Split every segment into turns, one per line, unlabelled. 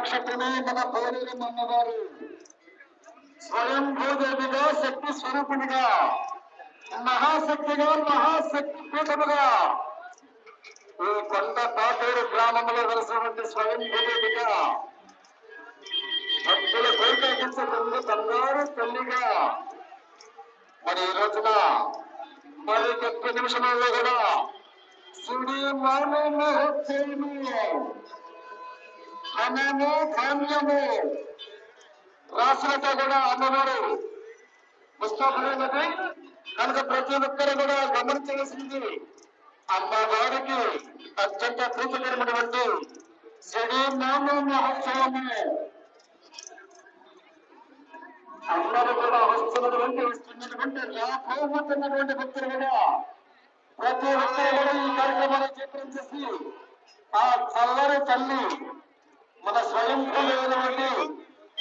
నక్షత్రమే మన పోలేరు అమ్మవారు స్వయం భూదేవిగా శక్తి స్వరూపునిగా మహాశక్తిగా మహాశక్తి పీఠముగా ఈ కొండ పాటూరు గ్రామంలో కలిసినటువంటి స్వయం భూదేవిగా భక్తుల కోరికలు బంగారు తల్లిగా. మరి ఈ రోజున మరి ఒక్క నిమిషంలో కూడా సుడి మాను మహోత్సవము ధాన్యము రాసినట్టు కూడా అమ్మవారు పుస్తకమైనది కనుక ప్రతి ఒక్కరు కూడా గమనించవలసింది అమ్మవారికి అత్యంత ప్రీతికరమైనటువంటి శ్రీ నామ మహోత్సవము అందరూ కూడా వస్తున్నటువంటి వస్తున్నటువంటి లాభమవుతున్నటువంటి భక్తులు కూడా ప్రతి ఒక్కరు కూడా ఈ కార్యక్రమాన్ని చేసి ఆ చల్లని తల్లి మన స్వయం అయినటువంటి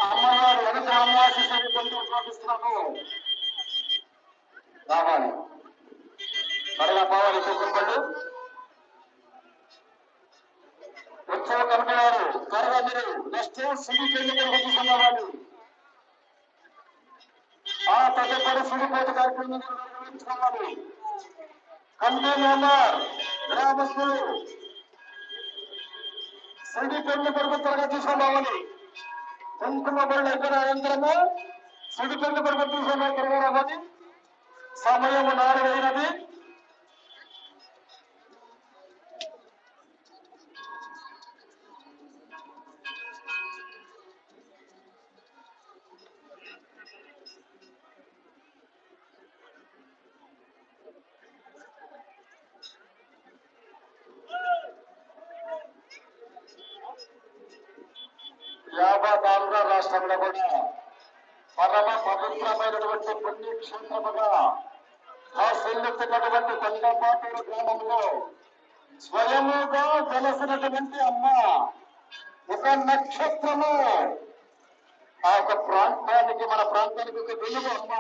అమ్మవారు వెనక అమ్మాశిషాన్ని పొందుతూ ప్రార్థిస్తున్నాము. రావాలి. త్వరగా పోవాలి చూసుకోండి ఉత్సవ కమిటీ వారు త్వరగా మీరు నెక్స్ట్ సిడి ఆ తదుపరి సుడిపోటు కార్యక్రమం నిర్వహించుకోవాలి. కమిటీ మెంబర్ గ్రామస్తులు సుడి పెళ్ళి కొరకు త్వరగా రావాలి కుంకుమ బళ్ళు ఎక్కడ అనంతరము సుడి పెళ్ళి కొరకు తీసుకున్న త్వరగా రావాలి. సమయం నాలుగైనది. యాభై నాలుగో రాష్ట్రంలో కూడా పరమ పవిత్రమైనటువంటి పుణ్యక్షేత్రముగా ఆశీర్వతినటువంటి కొండపాటూరు గ్రామంలో స్వయముగా వెలసినటువంటి అమ్మ ఒక నక్షత్రము. ఆ యొక్క ప్రాంతానికి మన ప్రాంతానికి ఒక వెలుగు అమ్మ.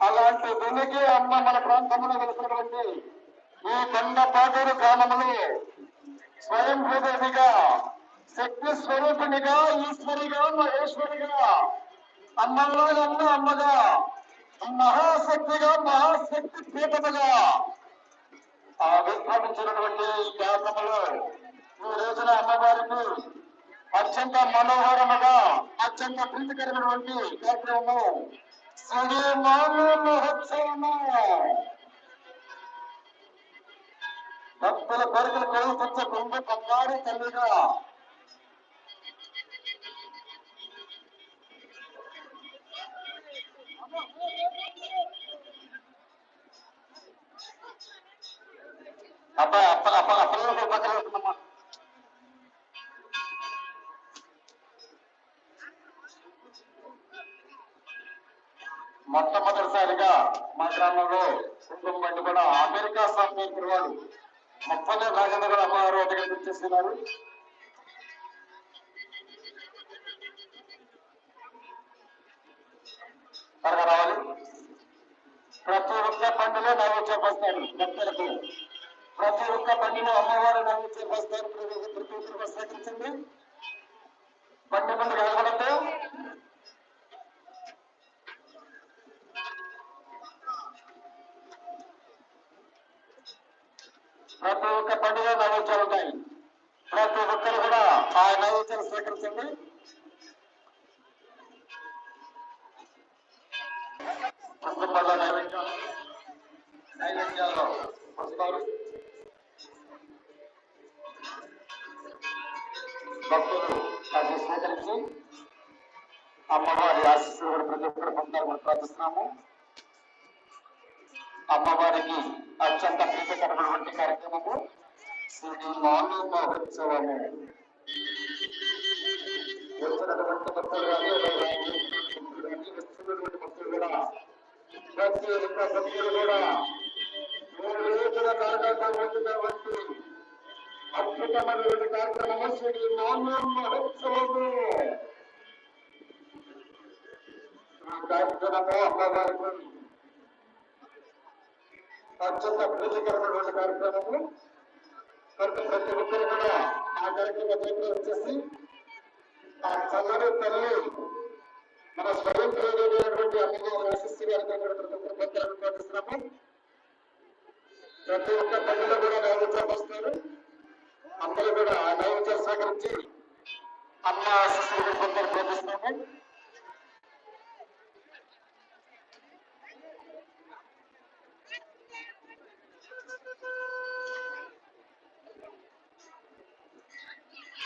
అలాంటి వెలుగే అమ్మ మన ప్రాంతంలో వెలిసినటువంటి ఈ కొండపాటూరు గ్రామంలో స్వయం భూదేవిగా శక్తి స్వరూపిణిగా ఈశ్వరిగా మహేశ్వరిగా అమ్మల్లో అమ్మ అమ్మగా మహాశక్తిగా మహాశక్తి పీఠముగా. ఆవిర్భవించినటువంటి ఈ ఈ రోజున అమ్మవారికి అత్యంత మనోహరముగా అత్యంత ప్రీతికరమైనటువంటి కార్యక్రమము. శ్రీ మహోత్సవము భక్తుల కోరికలు కలుగుతున్న కొంగు బంగారు తల్లిగా అబ్బా అప్ప అప్ప అప్పలో పక్కన పెట్టుకున్నామా మొట్టమొదటిసారిగా మా గ్రామంలో కుంకుమ బండి కూడా అమెరికా సాఫ్ట్వేర్ వాడు. ముప్పై రాజేంద్ర గారు అమ్మగారు దగ్గర గుర్తిస్తున్నారు త్వరగా రావాలి. ప్రతి ఒక్క పండులో నవ్వు వస్తారు భక్తులకు. ప్రతి ఒక్క పండులో అమ్మవారు నవ్వు వస్తారు. ప్రతి ఒక్కరు ప్రసాదించండి పండు ముందు కలగడంతో ప్రతి ఒక్క పండుగ నైవేద్యాలు ఉన్నాయి ప్రతి ఒక్కరు కూడా ఆ నైవేద్యాలు స్వీకరించండి పుస్తకాల నైవేద్యాల్లో వస్తారు భక్తులు అది స్వీకరించి అమ్మవారి ఆశీస్సులు కూడా ప్రతి ఒక్కరు పొందాలని కూడా ప్రార్థిస్తున్నాము అమ్మవారికి అత్యంత ప్రీతికరమైనటువంటి కార్యక్రమము శ్రీ మాను మహోత్సవము వచ్చినటువంటి భక్తులు కానీ వచ్చినటువంటి భక్తులు కూడా ప్రతి ఒక్క భక్తులు కూడా మూడు రోజుల కార్యక్రమం అద్భుతమైనటువంటి కార్యక్రమం శ్రీ మాను మహోత్సవము ఆ అమ్మవారికి అత్యంత ప్రీతికరమైనటువంటి కార్యక్రమము. కనుక ప్రతి ఒక్కరు కూడా ఆ కార్యక్రమ దగ్గర వచ్చేసి చల్లని తల్లి మన స్వయం ప్రేరేటువంటి అమ్మగారు ఆశిస్తు గారితో కూడా ప్రతి ప్రతి ఒక్క పనులు కూడా నైవేద్యాలు వస్తారు అందరూ కూడా నైవేద్యాలు సేకరించి అమ్మ ఆశిస్తులు కొందరు ప్రార్థిస్తున్నాము